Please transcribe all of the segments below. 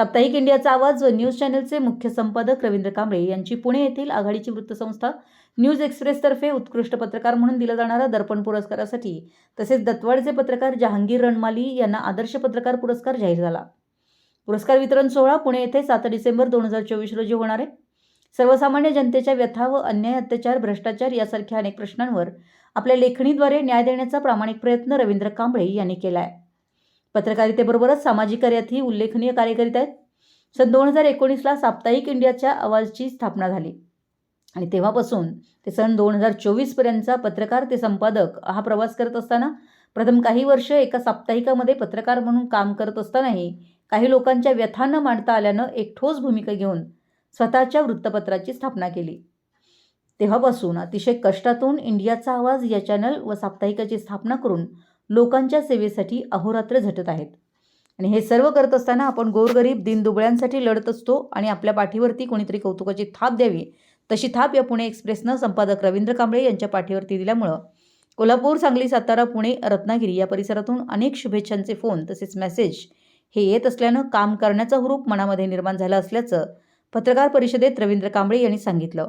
साप्ताहिक इंडियाचा आवाज व न्यूज चॅनलचे मुख्य संपादक रवींद्र कांबळे यांची पुणे येथील आघाडीची वृत्तसंस्था न्यूज एक्सप्रेसतर्फे उत्कृष्ट पत्रकार म्हणून दिला जाणारा दर्पण पुरस्कारासाठी तसेच दत्तवाडचे पत्रकार जहांगीर रणमाली यांना आदर्श पत्रकार पुरस्कार जाहीर झाला. पुरस्कार वितरण सोहळा पुणे येथे सात डिसेंबर दोन हजार चोवीस रोजी होणार आहे. सर्वसामान्य जनतेच्या व्यथा व अन्याय अत्याचार भ्रष्टाचार यासारख्या अनेक प्रश्नांवर आपल्या लेखणीद्वारे न्याय देण्याचा प्रामाणिक प्रयत्न रवींद्र कांबळे यांनी केला आहे पत्रकारितेबरोबरच सामाजिक कार्यातही उल्लेखनीय कार्य करीत आहेत. सन दोन हजार एकोणीसला साप्ताहिक इंडियाच्या आवाजची स्थापना झाली. आणि तेव्हापासून ते सन दोन हजार चोवीसपर्यंतचा पत्रकार ते संपादक हा प्रवास करत असताना प्रथम काही वर्ष एका साप्ताहिकामध्ये पत्रकार म्हणून काम करत असतानाही काही लोकांच्या व्यथा न मांडता आल्यानं एक ठोस भूमिका घेऊन स्वतःच्या वृत्तपत्राची स्थापना केली. तेव्हापासून अतिशय कष्टातून इंडियाचा आवाज या चॅनल व साप्ताहिकाची स्थापना करून लोकांच्या सेवेसाठी अहोरात्र झटत आहेत. आणि हे सर्व करत असताना आपण गोरगरीब दिनदुबळ्यांसाठी लढत असतो आणि आपल्या पाठीवरती कोणीतरी कौतुकाची थाप द्यावी तशी थाप या पुणे एक्सप्रेसनं संपादक रवींद्र कांबळे यांच्या पाठीवरती दिल्यामुळं कोल्हापूर सांगली सातारा पुणे रत्नागिरी या परिसरातून अनेक शुभेच्छांचे फोन तसेच मेसेज हे येत असल्यानं काम करण्याचा हुरूप मनामध्ये निर्माण झाला असल्याचं पत्रकार परिषदेत रवींद्र कांबळे यांनी सांगितलं.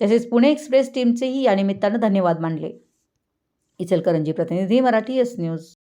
तसेच पुणे एक्सप्रेस टीमचेही या निमित्तानं धन्यवाद मानले. इचलकरंजी प्रतिनिधी मराठी एस न्यूज